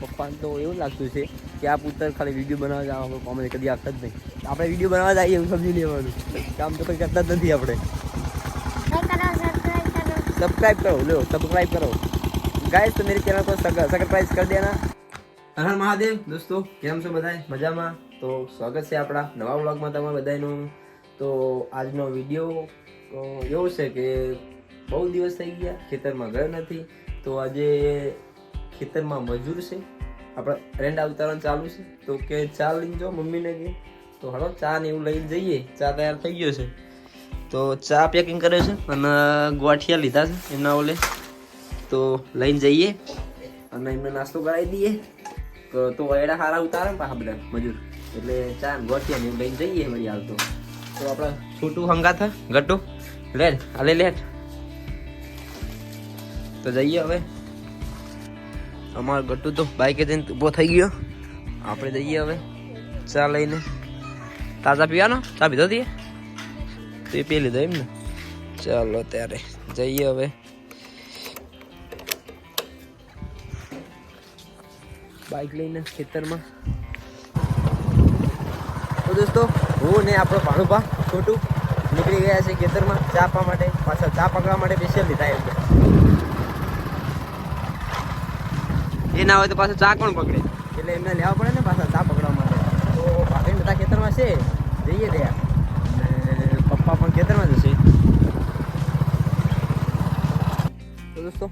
પપ્પાને તો એવું લાગતું છે કે આ પુત્ર ખાલી વીડિયો બનાવવા જ આપણે કોમેડી કદી આપતા જ નહીં. આપણે વીડિયો બનાવવા જઈએ એવું સમજી લેવાનું. કામ તો કંઈ કરતા જ નથી આપણે. સબસ્ક્રાઈબ કરો લો સબસ્ક્રાઈબ કરો. ગાઈસ તો મેરી ચેનલ પર સબસ્ક્રાઈબ કરી દેના. હર મહાદેવ, દોસ્તો, કેમ છો બધાય? મજામાં? તો સ્વાગત છે આપણા નવા વ્લોગમાં તમારા બધાનું તો આજનો વીડિયો એવો છે કે બહુ દિવસ થઈ ગયા, ખેતરમાં ગયો નથી. તો આજે ખેતરમાં મજૂર છે. આપણા રેન્ડા ઉતારવાનું ચાલુ છે. તો કે ચા લઈને જો મમ્મીને કે, તો હળો ચા ને એવું લઈને જઈએ. ચા તૈયાર થઈ ગયો છે. તો ચા પેકિંગ કર્યો છે અને ગોઠિયા લીધા છે એમના ઓલે. તો લઈને જઈએ અને એમને નાસ્તો કરાવી દઈએ. તો એડા હારા ઉતારે પાછા બધા મજૂર. એટલે ચા ને ગોઠિયા ને એવું લઈને જઈએ વળી હાલ તો. તો આપણે છોટું હંગા થા ગટુ. લેટ હાલે લેટ તો જઈએ હવે. અમારો ગટ્ટુ તો બાઈકે જઈને ઊભો થઈ ગયો. આપણે જઈએ હવે ચા લઈને. તાજા પીવાનો? ચા પીધો દઈએ તો પી લીધો એમ ને ચાલો ત્યારે જઈએ હવે. બાઇક લઈને ખેતરમાં. તો દોસ્તો, હું ને આપણો ભાણુભા છોટું નીકળી ગયા છે ખેતરમાં ચા પા માટે. પાછા ચા પકડવા માટે સ્પેશિયલ લીધા એમ એ ના હોય તો પાછા ચા કોણ પકડે? એટલે એમને લેવા પડે ને પાછા ચા પકડવા માટે. તો ભાભી બધા ખેતરમાં છે? જઈએ ત્યાં. અને પપ્પા પણ ખેતરમાં જશે તો દોસ્તો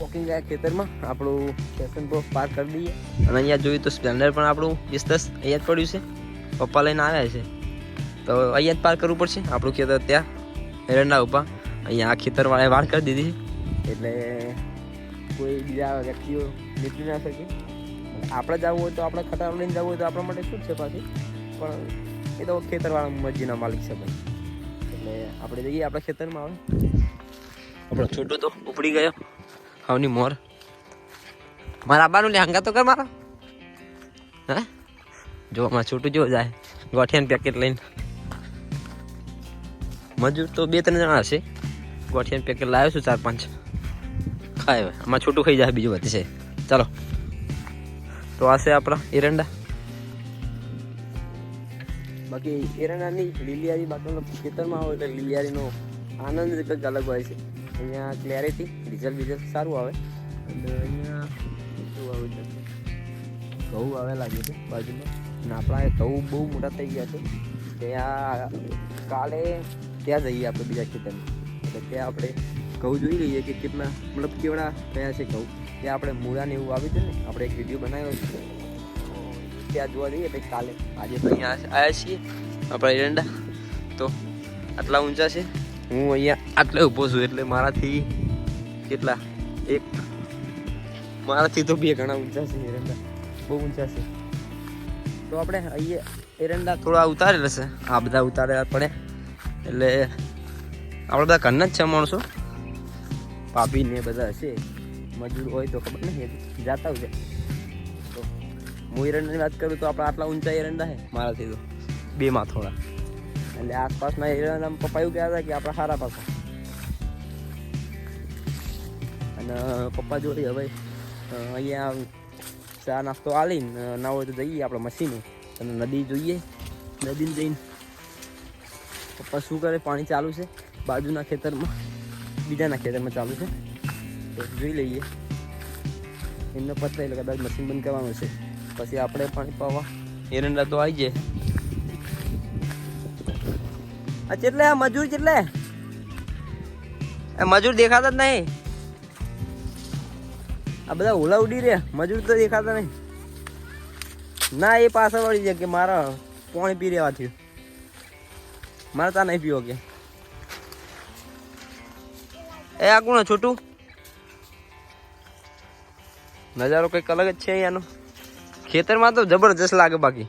વોકિંગ ગયા ખેતરમાં. આપણું સ્ટેશન પર પાર્ક કરી દઈએ. અને અહીંયા જોયું તો સ્પ્લેન્ડર પણ આપણું વીસ દસ અહીંયા જ પડ્યું છે. પપ્પા લઈને આવ્યા છે. તો અહીંયા જ પાર્ક કરવું પડશે. આપણું ખેતર ત્યાં એરંડા ઉપર. અહીંયા આ ખેતરવાળાએ વાળ કરી દીધી એટલે કોઈ બીજા વ્યક્તિઓ નીકળી ના શકે. આપણે જવું હોય તો આપણે ખટારો લઈને જવું હોય તો આપણા માટે શું છે પાછી? પણ એ તો ખેતરવાળા મરજીના માલિક છે ભાઈ. એટલે આપણે જઈએ આપણા ખેતરમાં આવે આપણો છોટો તો ઉપડી ગયો. હવની મોર. મારા આબાનું લે હંગા તો કર મારા. હે? જો અમારા છોટું જો જાય. ગોઠિયાનું પેકેટ લઈને. મજૂર તો બે ત્રણ જણા હશે. ગોઠિયાનું પેકેટ લાવ્યો છું ચાર પાંચ. ખાય હવે. આમાં છોટું ખાઈ જાય, બીજું વધશે. ચાલો. તો આ છે આપણા એરંડા. બાકી એરંડાની લીલિયારી બાટલો ખેતરમાં આવે એટલે લીલિયારીનો આનંદ જ કંઈક અલગ હોય છે. અહીંયા ક્લેરિટી રિઝલ્ટ બિઝલ્ટ સારું આવે. અહીંયા શું આવે છે? ઘઉં આવે લાગે છે બાજુમાં. અને આપણા ઘઉં બહુ મોટા થઈ ગયા છે. ત્યાં કાલે ત્યાં જઈએ આપણે બીજા ખેતરમાં. એટલે ત્યાં આપણે ઘઉં જોઈ લઈએ કે કેટલા, મતલબ કેવડા કયા છે ઘઉં. ત્યાં આપણે મૂળાને એવું આવી છે ને, આપણે એક વીડિયો બનાવ્યો છે. ત્યાં જોવા જઈએ પછી કાલે. આજે અહીંયા આવ્યા છીએ આપણા એરંડા. તો આટલા ઊંચા છે. હું અહીંયા આટલે ઊભો છું એટલે મારાથી કેટલા? એક, મારાથી તો બે ઘણા ઊંચા છે એરંડા. બહુ ઊંચા છે. તો આપણે અહીંયા એરંડા થોડા ઉતારેલા છે. આ બધા ઉતારેલા પડે એટલે આપણે બધા ઘરના જ છે માણસો. ભાભી ને બધા હશે. મજૂર હોય તો ખબર નહીં જાતા હોય તો હું એરંડાની વાત કરું તો આપણા આટલા ઊંચા એરંડા છે મારાથી તો. બેમાં થોડા એટલે આસપાસના એરંડા પપ્પા એવું કહેતા હતા કે આપણા સારા પાસે અને પપ્પા જોડે હવે અહીંયા ચા નાસ્તો આલીને ના હોય તો જઈએ આપણે મશીને. અને નદી જોઈએ, નદીને જઈને. પપ્પા શું કરે? પાણી ચાલુ છે બાજુના ખેતરમાં. બીજાના ખેતરમાં ચાલુ છે તો જોઈ લઈએ એમનો પત્તા એટલે કદાચ મશીન બંધ કરવાનું છે પછી આપણે પાણી પાવા એરંડા તો આવી જાય આ કેટલે આ મજૂર કેટલે એ મજૂર દેખાતા જ નહીં આ બધા ઓલા ઉડી રહ્યા મજૂર તો દેખાતા નહીં ના એ પાછળ વળી જાય કે મારા પાણી પી રહેવા થયું મારે તા નહીં પીવો કે એ આ છોટું? નજારો કંઈક અલગ જ છે અહીંયાનો. ખેતરમાં તો જબરજસ્ત લાગે બાકી.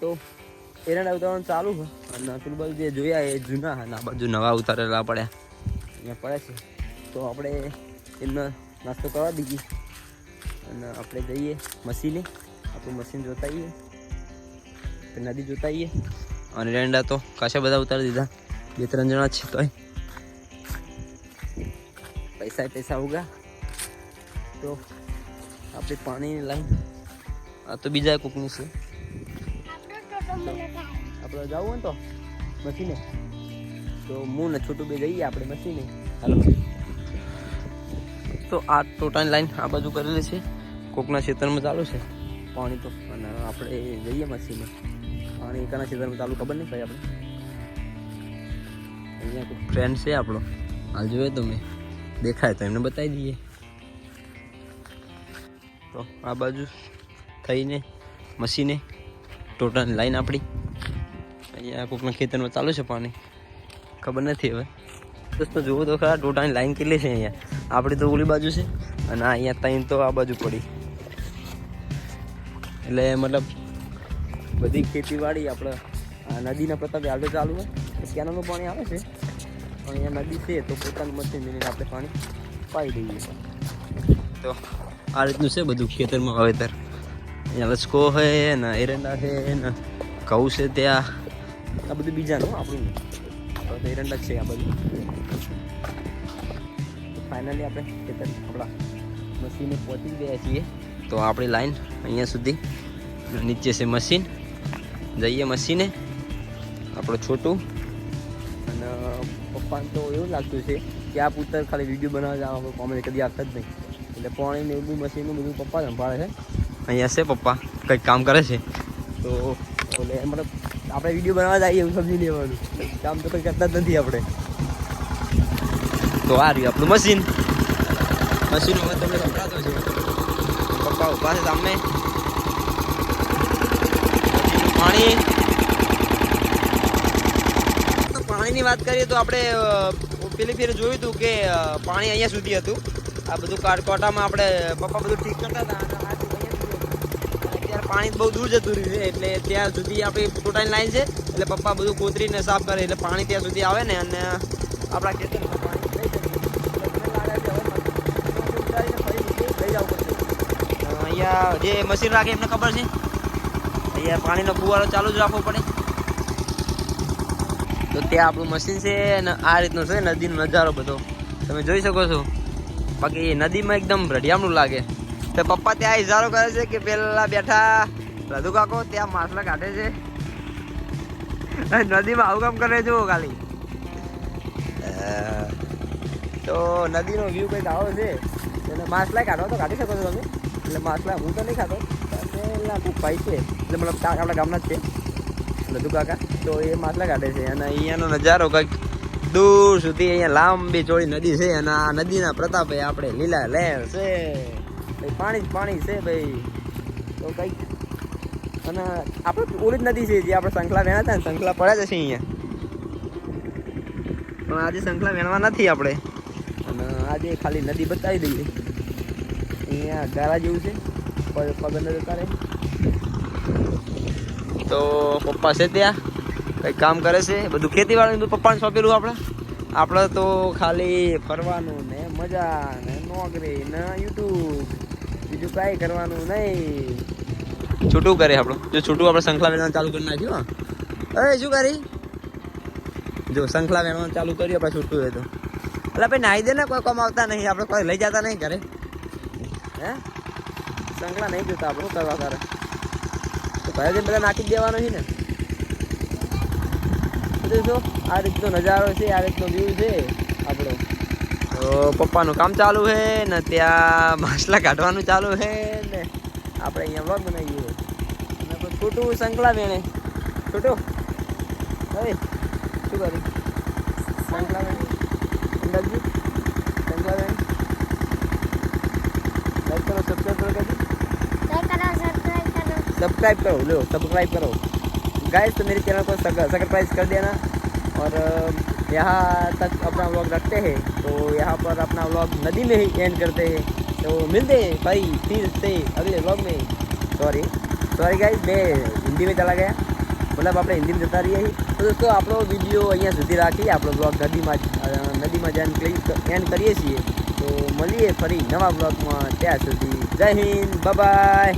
તો એરંડા ઉતારવાનું ચાલુ છે. અને પેલું જે જોયા એ જૂના આ બાજુ નવા ઉતારેલા પડ્યા. અહીંયા પડે છે. તો આપણે એમનો નાસ્તો કરવા દીધી. અને આપણે જઈએ મશીને. આપણું મશીન જોતા આવીએ નદી જોતા આવીએ અને એરંડા તો કાશા બધા ઉતારી દીધા. બે ત્રણ જણા છે તોય. પૈસા પૈસા ઉગા. તો આપણે પાણીની લાઈન. આ તો બીજા કોકની છે. આપણે જવું હોય તો મશીને. તો હું ને છોટું બે જઈએ આપણે મશીને. હાલો. તો આ ટોટાની લાઈન આ બાજુ કરેલી છે. કોકના ક્ષેત્રમાં ચાલુ છે. પાણી તો અને આપણે જઈએ મશીને. પાણી એકાના ક્ષેત્રમાં ચાલુ ખબર નહીં ભાઈ આપણે. અહીંયા કોઈ ફ્રેન્ડ છે આપણો. હાલ જોયો તમે? દેખાય તો એમને બતાવી દઈએ. તો આ બાજુ થઈને મશીને ટોટલ લાઈન આપણી. અહીંયા કોકના ખેતરમાં ચાલુ છે પાણી. ખબર નથી હવે. દોસ્તો, જુઓ તો ખરા ટોટાની લાઈન કેટલી છે અહીંયા. આપણી તો ઓલી બાજુ છે અને અહીંયા ત્રણ તો આ બાજુ પડી. એટલે મતલબ બધી ખેતીવાડી આપણે નદીના પ્રતાપે હાલ ચાલુ હોય. ત્યાંનું પાણી આવે છે. પણ અહીંયા નદી છે તો પોતાનું મશીન લઈને આપણે પાણી પાઈ દઈએ. તો આ રીતનું છે બધું ખેતરમાં વાવેતર. અહીંયા લચકો છે ને એરંડા છે ને ઘઉં છે ત્યાં. આ બધું બીજાનું આપણું. એરંડા છે આ બધું. ફાઇનલી આપણે ખેતર આપણા મશીને પહોંચી ગયા છીએ. તો આપણી લાઈન અહીંયા સુધી નીચે છે મશીન. જઈએ મશીને. આપણું છોટું પપ્પાને તો એવું લાગતું છે કે આ પુત્ર ખાલી વીડિયો બનાવવા જવા કોમેન્ટ કદી આપતા જ નહીં. એટલે પાણીને એવું બધું મશીનનું બધું પપ્પા સંભાળે છે. અહીંયા છે પપ્પા કંઈક કામ કરે છે. તો ઓલે મતલબ આપણે વીડિયો બનાવવા જઈએ એવું સમજી લેવાનું. કામ તો કંઈ કરતા જ નથી આપણે. તો આ રહ્યું આપણું મશીન મશીન હવે તમને સંભળાતો છે. પપ્પા ઊભા છે સામે. પાણી તો પાણીની વાત કરીએ તો આપણે પેલી ફેર જોયું હતું કે પાણી અહીંયા સુધી હતું. આ બધું કારકોટામાં આપણે પપ્પા બધું ઠીક કરતા હતા અત્યારે પાણી બહુ દૂર જતું રહ્યું છે, એટલે ત્યાં સુધી આપણી ટોટાની લાઈન છે, એટલે પપ્પા બધું કોતરીને સાફ કરે, એટલે પાણી ત્યાં સુધી આવે ને અને આપણા ખેતરમાં અહીંયા જે મશીન રાખે એમને ખબર છે? અહીંયા પાણીનો ફુવારો ચાલુ જ રાખવો પડે. તો ત્યાં આપણું મશીન છે અને આ રીતનો છે, નદીનો નજારો બધો. તમે જોઈ શકો છો. બાકી નદીમાં એકદમ રઢિયામણું લાગે. તો પપ્પા ત્યાં ઇશારો કરે છે કે પેલા બેઠા રધુ કાકો ત્યાં માછલા કાઢે છે? નદીમાં આવું કામ કરે જુઓ ખાલી. તો નદીનો વ્યૂ કંઈક આવો છે. એટલે માછલા કાઢો તો કાઢી શકો છો તમે. એટલે માછલા હું તો નહીં ખાતો. પેલા ભાઈ છે. એટલે મતલબ આપણા ગામના જ છે. લધુ કાકા તો એ માટલા કાઢે છે અને અહીંયાનો નજારો કંઈક દૂર સુધી અહીંયા લાંબી ચોળી નદી છે અને આ નદીના પ્રતાપે આપણે લીલા લહેર છે. ભાઈ, પાણી જ પાણી છે ભાઈ. તો કંઈક અને આપણે ઓલી જ નદી છે જે આપણે સંખલા વેણા હતા ને, સંખલા પડ્યા જશે અહીંયા. પણ આજે સંખલા વેણવા નથી આપણે. અને આજે ખાલી નદી બતાવી દઈએ. અહીંયા ગારા જેવું છે. પગ જતા રહે. તો પપ્પા છે ત્યાં. કંઈક કામ કરે છે. બધું ખેતીવાડીનું પપ્પાને સોંપેલું આપણે. આપણે તો ખાલી ફરવાનું ને મજા ને નોકરી ને યુટ્યુબ. બીજું કાંઈ કરવાનું નહીં. છૂટું કરે આપણું. જો છૂટું આપણે શંખલા વેણવાનું ચાલુ કરી નાખ્યું અરે, શું કરી? જો શંખલા વેણવાનું ચાલુ કર્યું, આપણે છૂટું હોય તો એટલે ભાઈ, નાહી દે ને, કોઈ કામ આવતા નહીં. આપણે કોઈ લઈ જતા નહીં ઘરે. હે? શંખલા નહીં જોતા આપણું, કરવા તારે જઈને બધા નાખી દેવાનો છે ને. બધું જો, આ રીતનો નજારો છે, આ રીતનો વ્યૂ છે આપણો. તો પપ્પાનું કામ ચાલુ છે ને ત્યાં માછલા કાઢવાનું ચાલુ છે ને આપણે અહીંયા વગ બનાવીએ. અને છૂટું સંકલા વેણે છોટું? હવે શું કરી સંકલા વેણે सब्सक्राइब करो लो सब्सक्राइब करो गाइस तो मेरे चैनल को सब्सक्राइब कर देना और अ, यहाँ तक अपना व्लॉग रखते हैं तो यहाँ पर अपना व्लॉग नदी में ही एंड करते हैं तो मिलते हैं भाई फिर से अगले व्लॉग में सॉरी सॉरी गाइस मैं हिंदी में चला गया મતલબ આપણે હિન્દીમાં જતા રહીએ છીએ. તો દોસ્તો આપણો વિડીયો અહીંયા સુધી રાખીએ આપણો બ્લોગ નદીમાં જ, અ, નદીમાં જઈને ક્લિક એન્ડ કરીએ છીએ તો મળીએ ફરી નવા બ્લોગમાં ત્યાં સુધી જય હિન્દ બાય